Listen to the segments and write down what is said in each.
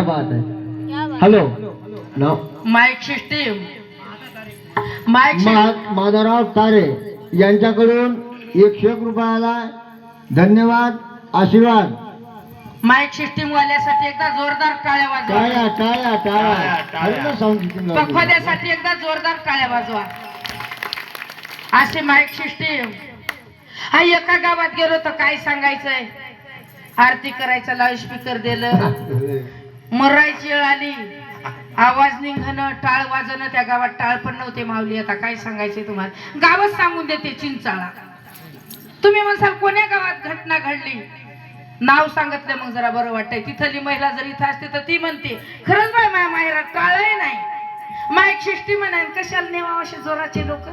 क्या बात है? हॅलो नाव mike system mike Madhavrao Tare यांच्याकडून एकशे एक रुपयाला धन्यवाद आशीर्वाद. माईक सिस्टीम वाल्यासाठी एकदा जोरदार टाळ्या वाजवा. टाळ्या टाळ्या टाळ्या. हॅलो साऊंड सिस्टीम लावतो. पखवाद्यासाठी एकदा जोरदार टाळ्या वाजवा. असे माईक सिस्टीम हा एका गावात गेलो तर काय सांगायचंय? आरती करायचं लाऊडस्पीकर दिलं. मरायची वेळ आली. आवाज निघणं टाळ वाजणं त्या गावात टाळ पण नव्हते माऊली. आता काय सांगायचे तुम्हाला? गावच सांगून देते चिंचाळा. तुम्ही म्हणसाल कोण्या गावात घटना घडली? नाव सांगितलं मग जरा बरं वाटतंय. तिथली महिला जर इथं असते तर ती म्हणते खरंच बाय माझ्या माहेरात टाळही नाही. माईक शिष्टी म्हणाय कशाला नेवा असे जोराचे लोक?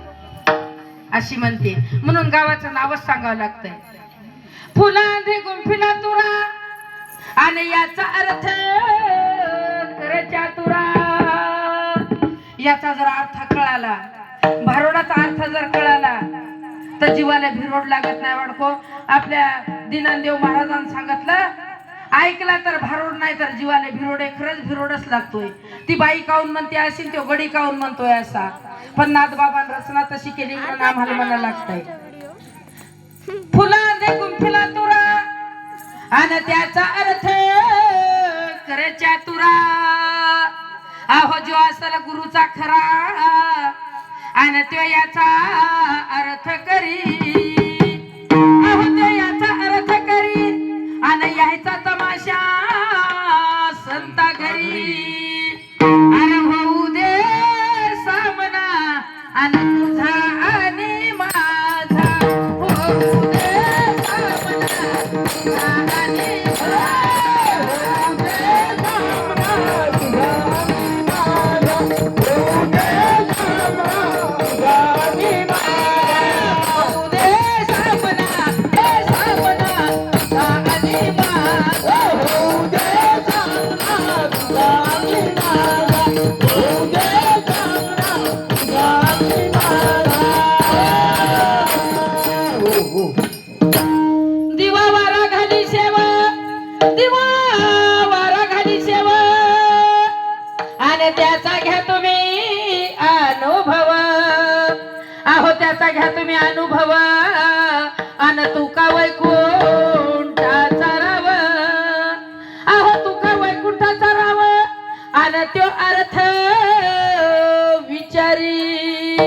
अशी म्हणते. म्हणून गावाचं नावच सांगावं लागतंय. फुला गुंफिला तुरा आणि याचा अर्थ तुरा याचा जर अर्थ कळाला भारोडाचा अर्थ जर कळाला तर जीवाला भिरोड लागत नाही वाडको. आपल्या दिनांदेव महाराजांनी सांगितलं ऐकला तर भारोड नाही तर जीवाला भिरोड आहे खरंच भिरोडच लागतोय. ती बाई काऊन म्हणते असेल तो गडी काऊन म्हणतोय असा? पण नाथबाबा रचना तशी केली म्हणून आम्हाला म्हणायला लागतंय. फुला दे गुंफिला तुरा. आणि त्याचा अर्थ चतुरा. अहो जो असल गुरुचा खरा आणि तो याचा अर्थ करी. अहो तो याचा अर्थ करी आणि यायचा तमाशा संता घरी. अरे होऊ दे सामना आणि आणि त्याचा घ्या तुम्ही अनुभव. अहो त्याचा घ्या तुम्ही अनुभव. आणि तू का वैकुंठाचा राव. अहो तू का वैकुंठाचा राव. अन त्यो अर्थ विचारी.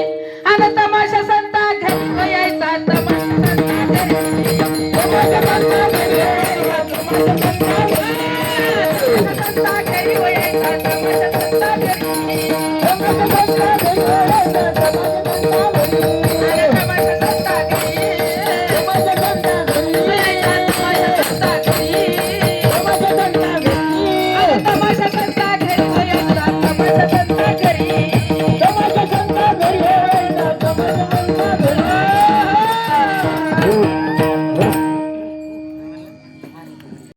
आणि तमाशा संता घरी यायचा तमाशा संता घरी. हो, संता घरी